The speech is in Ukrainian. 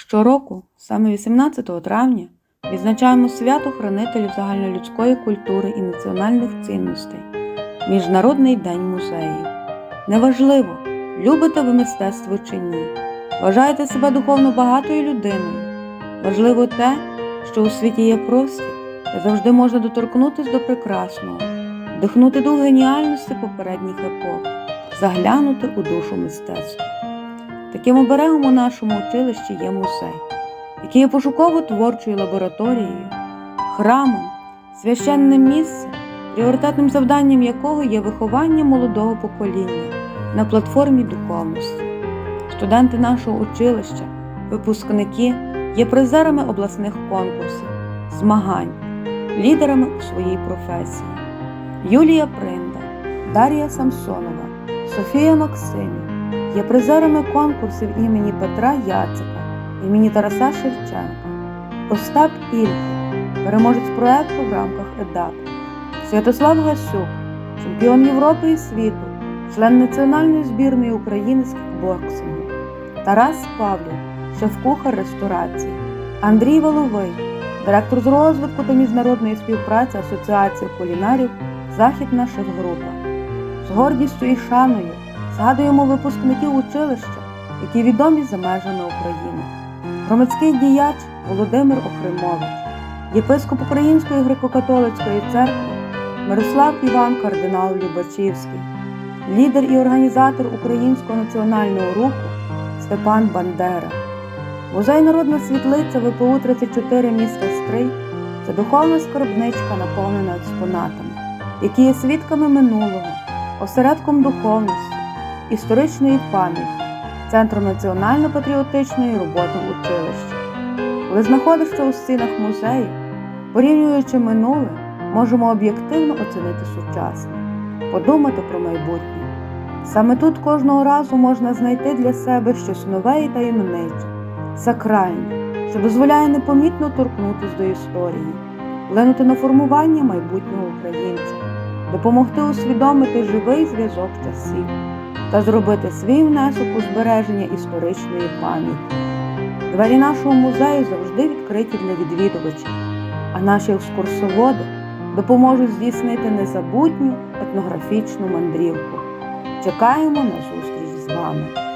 Щороку, саме 18 травня, відзначаємо свято хранителів загальнолюдської культури і національних цінностей Міжнародний день музеїв. Неважливо, любите ви мистецтво чи ні, вважаєте себе духовно багатою людиною. Важливо те, що у світі є простір, де завжди можна доторкнутися до прекрасного, вдихнути дух геніальності попередніх епох, заглянути у душу мистецтва. Таким оберегом у нашому училищі є музей, який є пошуково-творчою лабораторією, храмом, священним місцем, пріоритетним завданням якого є виховання молодого покоління на платформі духовності. Студенти нашого училища, випускники є призерами обласних конкурсів, змагань, лідерами у своїй професії. Юлія Принда, Дар'я Самсонова, Софія Максимів є призерами конкурсів імені Петра Яцика, імені Тараса Шевченка, Остап Ілько, переможець проекту в рамках ЕДАП, Святослав Гасюк, чемпіон Європи і світу, член національної збірної України з кікбоксингу, Тарас Павлів, шеф-кухар ресторації, Андрій Воловий, директор з розвитку та міжнародної співпраці Асоціації кулінарів Західна шеф-група. З гордістю і шаною згадуємо випускників училища, які відомі за межами України. Громадський діяч Володимир Охримович, єпископ Української греко-католицької церкви Мирослав Іван Кардинал Любачівський, лідер і організатор Українського національного руху Степан Бандера. Музей Народна світлиця ВПУ 34 міста Стрий це духовна скарбничка, наповнена експонатами, які є свідками минулого, осередком духовності, історичної пам'яті, центром національно-патріотичної роботи в училищі. Коли знаходишся у стінах музею, порівнюючи минуле, можемо об'єктивно оцінити сучасне, подумати про майбутнє. Саме тут кожного разу можна знайти для себе щось нове і таємниче, сакральне, що дозволяє непомітно торкнутися до історії, вплинути на формування майбутнього українця, допомогти усвідомити живий зв'язок часів та зробити свій внесок у збереження історичної пам'яті. Двері нашого музею завжди відкриті для відвідувачів, а наші екскурсоводи допоможуть здійснити незабутню етнографічну мандрівку. Чекаємо на зустріч з вами!